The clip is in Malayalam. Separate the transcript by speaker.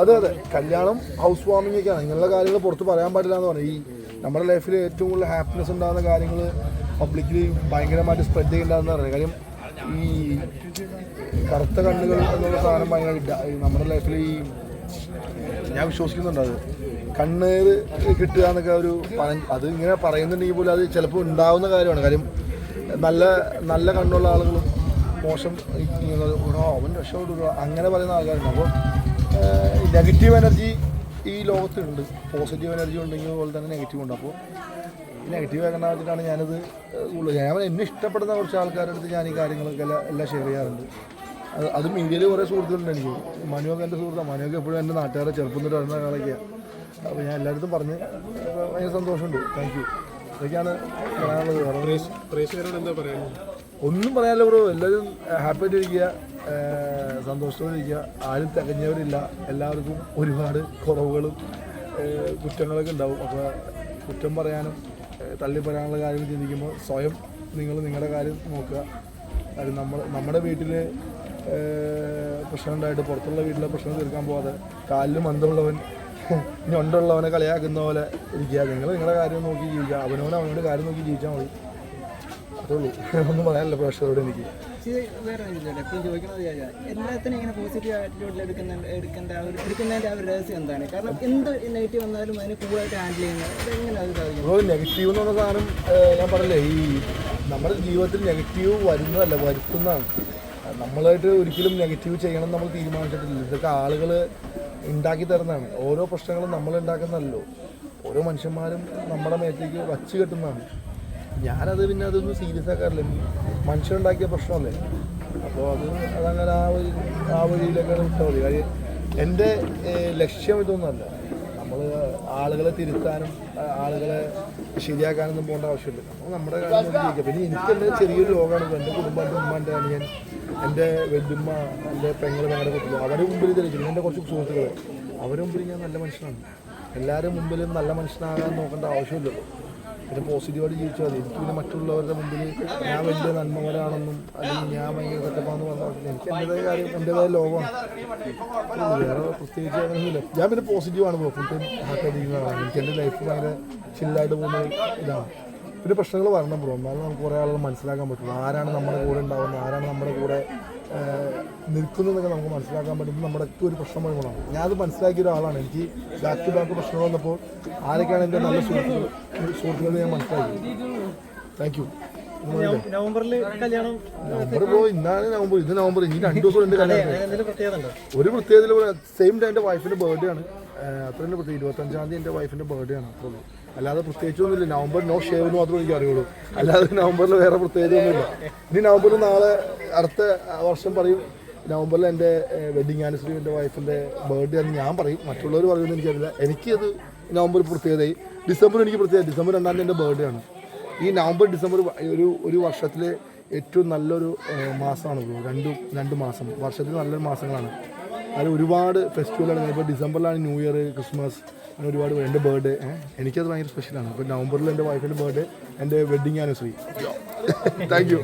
Speaker 1: അതെ അതെ. കല്യാണം ഹൗസ് വാർമിംഗ് ഒക്കെയാണ്. ഇങ്ങനെയുള്ള കാര്യങ്ങൾ പുറത്ത് പറയാൻ പാടില്ല എന്ന് പറയും ഈ നമ്മുടെ ലൈഫിൽ ഏറ്റവും കൂടുതൽ ഹാപ്പിനെസ് ഉണ്ടാകുന്ന കാര്യങ്ങൾ പബ്ലിക്കിൽ ഭയങ്കരമായിട്ട് സ്പ്രെഡ് ചെയ്യേണ്ടതെന്ന് പറയുന്നത്. കാര്യം ഈ കറുത്ത കണ്ണുകൾ എന്നുള്ള സാധനം ഭയങ്കര നമ്മുടെ ലൈഫിൽ ഈ ഞാൻ വിശ്വസിക്കുന്നുണ്ട് അത്. കണ്ണേര് കിട്ടുക എന്നൊക്കെ ഒരു അത് ഇങ്ങനെ പറയുന്നുണ്ടെങ്കിൽ പോലും അത് ചിലപ്പോൾ ഉണ്ടാവുന്ന കാര്യമാണ്. കാര്യം നല്ല നല്ല കണ്ണുള്ള ആളുകളും മോശം ഇങ്ങനെ "എടാ, അവൻ രക്ഷപ്പെടുക അങ്ങനെ പറയുന്ന ആൾക്കാരുണ്ട്. അപ്പോൾ നെഗറ്റീവ് എനർജി ഈ ലോകത്തുണ്ട്. പോസിറ്റീവ് എനർജി ഉണ്ടെങ്കിൽ പോലെ തന്നെ നെഗറ്റീവ് ഉണ്ട്. അപ്പോൾ നെഗറ്റീവ് ആക്കണ്ട വെച്ചിട്ടാണ് ഞാനത് ഉള്ളത്. ഞാൻ എന്നെ ഇഷ്ടപ്പെടുന്ന കുറച്ച് ആൾക്കാരുടെ അടുത്ത് ഞാൻ ഈ കാര്യങ്ങളൊക്കെ എല്ലാം എല്ലാം ഷെയർ ചെയ്യാറുണ്ട്. അത് അത് മീഡിയയിൽ കുറേ സുഹൃത്തുക്കളുണ്ട് എനിക്ക്. മനുവൊക്കെ എന്റെ സുഹൃത്താണ് മനുവൊക്കെ എപ്പോഴും എന്റെ നാട്ടുകാരെ ചെറുപ്പം തൊട്ട് വരുന്ന കാലൊക്കെയാണ് അപ്പോൾ ഞാൻ എല്ലായിടത്തും പറഞ്ഞ് ഭയങ്കര സന്തോഷമുണ്ട്. താങ്ക് യു ഇതൊക്കെയാണ് പറയാനുള്ളത്? ഒന്നും പറയാനില്ല ബ്രോ. എല്ലാവരും ഹാപ്പി ആയിട്ടിരിക്കുക. ഏഹ് സന്തോഷത്തോടെ ഇരിക്കുക ആരും തികഞ്ഞവരില്ല. എല്ലാവർക്കും ഒരുപാട് കുറവുകളും കുറ്റങ്ങളൊക്കെ ഉണ്ടാവും. അപ്പോൾ കുറ്റം പറയാനും തള്ളി പറയാനുള്ള കാര്യം ചിന്തിക്കുമ്പോൾ സ്വയം നിങ്ങൾ നിങ്ങളുടെ കാര്യം നോക്കുക. കാര്യം നമ്മൾ നമ്മുടെ വീട്ടിൽ പ്രശ്നം ഉണ്ടായിട്ട് പുറത്തുള്ള വീട്ടിലെ പ്രശ്നം തീർക്കാൻ പോവാതെ കാലിൽ മന്ദമുള്ളവൻ ഞൊണ്ടുള്ളവനെ കളിയാക്കുന്ന പോലെ ഇരിക്കുക. നിങ്ങൾ നിങ്ങളുടെ കാര്യം നോക്കി ജീവിക്കുക. അവനവൻ അവനോട് കാര്യം നോക്കി ജീവിച്ചാൽ മതി. അതേ ഉള്ളൂ ഒന്നും പറയാനില്ല പ്രേക്ഷകരോട് എനിക്ക്.
Speaker 2: വേറെ എപ്പോഴും എല്ലാത്തിനും ഇങ്ങനെ പോസിറ്റീവ് ആറ്റിറ്റ്യൂഡിൽ എടുക്കുന്ന എടുക്കേണ്ട ആ ഒരു എടുക്കുന്നതിന്റെ ആ ഒരു രഹസ്യം എന്താണ്? കാരണം എന്ത് നെഗറ്റീവ് വന്നാലും അതിനെ ഹാൻഡിൽ ചെയ്യുന്നത് എങ്ങനെ അത് സാധിക്കും?
Speaker 1: അപ്പോൾ നെഗറ്റീവ് എന്ന് പറഞ്ഞ സാധനം ഞാൻ പറഞ്ഞില്ലേ ഈ നമ്മുടെ ജീവിതത്തിൽ നെഗറ്റീവ് വരുന്നതല്ല വരുത്തുന്നതാണ്. നമ്മളായിട്ട് ഒരിക്കലും നെഗറ്റീവ് ചെയ്യണം നമ്മൾ തീരുമാനിച്ചിട്ടില്ല. ഇതൊക്കെ ആളുകൾ ഉണ്ടാക്കി തരുന്നതാണ്. ഓരോ പ്രശ്നങ്ങളും നമ്മൾ ഉണ്ടാക്കുന്നതല്ലോ. ഓരോ മനുഷ്യന്മാരും നമ്മുടെ മേത്തേക്ക് വച്ച് കെട്ടുന്നതാണ്. ഞാനത് പിന്നെ അതൊന്നും സീരിയസ് ആക്കാറില്ല. മനുഷ്യരുണ്ടാക്കിയ പ്രശ്നമല്ലേ? അപ്പോൾ അത് അതങ്ങനെ ആ ഒരു ആ വഴിയിലൊക്കെ വിട്ടാൽ മതി. കാര്യം എന്റെ ലക്ഷ്യം ഇതൊന്നുമല്ല. നമ്മൾ ആളുകളെ തിരുത്താനും ആളുകളെ ശരിയാക്കാനൊന്നും പോകേണ്ട ആവശ്യമില്ല. അപ്പോൾ നമ്മുടെ കാര്യം ജീവിക്കുക പിന്നെ എനിക്കെന്റെ ചെറിയൊരു ലോകമാണ്. എന്റെ കുടുംബം എന്റെ ഉമ്മ എന്റെ അനിയൻ എന്റെ വെല്ലുമ്മ എന്റെ പെങ്ങൾ ഞങ്ങളുടെ കുട്ടികൾ. അവരുടെ മുമ്പിൽ തെളിയിച്ചു എന്റെ കുറച്ച് സുഹൃത്തുക്കൾ അവരുടെ മുമ്പിൽ ഞാൻ നല്ല മനുഷ്യനാണ്. എല്ലാവരും മുമ്പിലും നല്ല മനുഷ്യനാകാൻ നോക്കേണ്ട ആവശ്യമില്ലല്ലോ. പിന്നെ പോസിറ്റീവായിട്ട് ജീവിച്ചാൽ മതി. എനിക്ക് പിന്നെ മറ്റുള്ളവരുടെ മുമ്പിൽ ഞാൻ വലിയ നന്മകരാണെന്നും അല്ലെങ്കിൽ ഞാൻ ഭയങ്കര കട്ടപ്പാന്ന് പറഞ്ഞാൽ എനിക്ക് എന്റെതായ കാര്യം എന്റെതായ ലോകമാണ് വേറെ പ്രത്യേകിച്ച് അങ്ങനെയൊന്നുമില്ല. ഞാൻ പിന്നെ പോസിറ്റീവാണ് ബ്രോ. ഫുൾ ടൈം ഹാപ്പി എനിക്ക് എന്റെ ലൈഫ് ഭയങ്കര ചില്ലായിട്ട് പോകുന്ന ഇതാണ്. പിന്നെ പ്രശ്നങ്ങൾ വരണം ബ്രോ. എന്നാലും നമുക്ക് കുറേ ആളുകൾ മനസ്സിലാക്കാൻ പറ്റുള്ളൂ. ആരാണ് നമ്മുടെ കൂടെ ഉണ്ടാവുന്നത്? ആരാണ് നമ്മുടെ കൂടെ നിൽക്കുന്നതെന്നൊക്കെ നമുക്ക് മനസ്സിലാക്കാൻ പറ്റുന്നത് നമ്മുടെ ഒക്കെ ഒരു പ്രശ്നമായി ഗുണമാണ് ഞാനത് മനസ്സിലാക്കിയ ഒരാളാണ്. എനിക്ക് ബാക്ക് ടു ബാക്ക് പ്രശ്നങ്ങൾ വന്നപ്പോൾ ആരൊക്കെയാണ് എന്റെ നല്ല സുഹൃത്തുക്കൾ സുഹൃത്തുക്കൾ ഞാൻ മനസ്സിലാക്കി. താങ്ക് യു
Speaker 3: നവംബറിൽ കല്യാണം
Speaker 1: നവംബർ ഇന്നാണ് നവംബർ. ഇത് നവംബർ. ഇനി രണ്ട് ദിവസം ഉണ്ട്? കല്യാണം ഒരു പ്രത്യേകത സെയിം ഡേ എന്റെ വൈഫിന്റെ ബർത്ത്ഡേ ആണ്. അത്ര തന്നെ പ്രത്യേകം ഇരുപത്തഞ്ചാം തീയതി എന്റെ വൈഫിന്റെ ബർത്ത്ഡേ ആണ്. അത്രേ ഉള്ളൂ. അല്ലാതെ പ്രത്യേകിച്ചൊന്നുമില്ല. നവംബർ നോ ഷേവ് എന്ന് മാത്രമേ എനിക്ക് അറിയുള്ളൂ. അല്ലാതെ നവംബറിൽ വേറെ പ്രത്യേകതയൊന്നുമില്ല. ഇനി നവംബറിൽ നാളെ അടുത്ത വർഷം പറയും നവംബറിൽ എന്റെ വെഡിങ് ആനിവേഴ്സറി എന്റെ വൈഫിന്റെ ബർത്ത്ഡേ എന്ന് ഞാൻ പറയും. മറ്റുള്ളവർ പറയുമെന്ന് എനിക്കറിയില്ല. എനിക്കത് നവംബർ പ്രത്യേകതയായി. ഡിസംബർ എനിക്ക് പ്രത്യേകത. ഡിസംബർ രണ്ടാം തീയതി എന്റെ ബർത്ത്ഡേ ആണ്. ഈ നവംബർ ഡിസംബർ ഒരു ഒരു വർഷത്തിലെ ഏറ്റവും നല്ലൊരു മാസമാണ് രണ്ട് രണ്ട് മാസം. വർഷത്തിൽ നല്ലൊരു മാസങ്ങളാണ്. അതിൽ ഒരുപാട് ഫെസ്റ്റിവലാണ് ഇപ്പോൾ ഡിസംബറിലാണ് ന്യൂ ഇയർ ക്രിസ്മസ് അങ്ങനെ ഒരുപാട്. എന്റെ ബർത്ത്ഡേ എനിക്കത് ഭയങ്കര സ്പെഷ്യലാണ് അപ്പോൾ നവംബറിൽ എന്റെ വൈഫിന്റെ ബർത്ത്ഡേ എന്റെ വെഡിങ് ആനിവേഴ്സറി താങ്ക് യു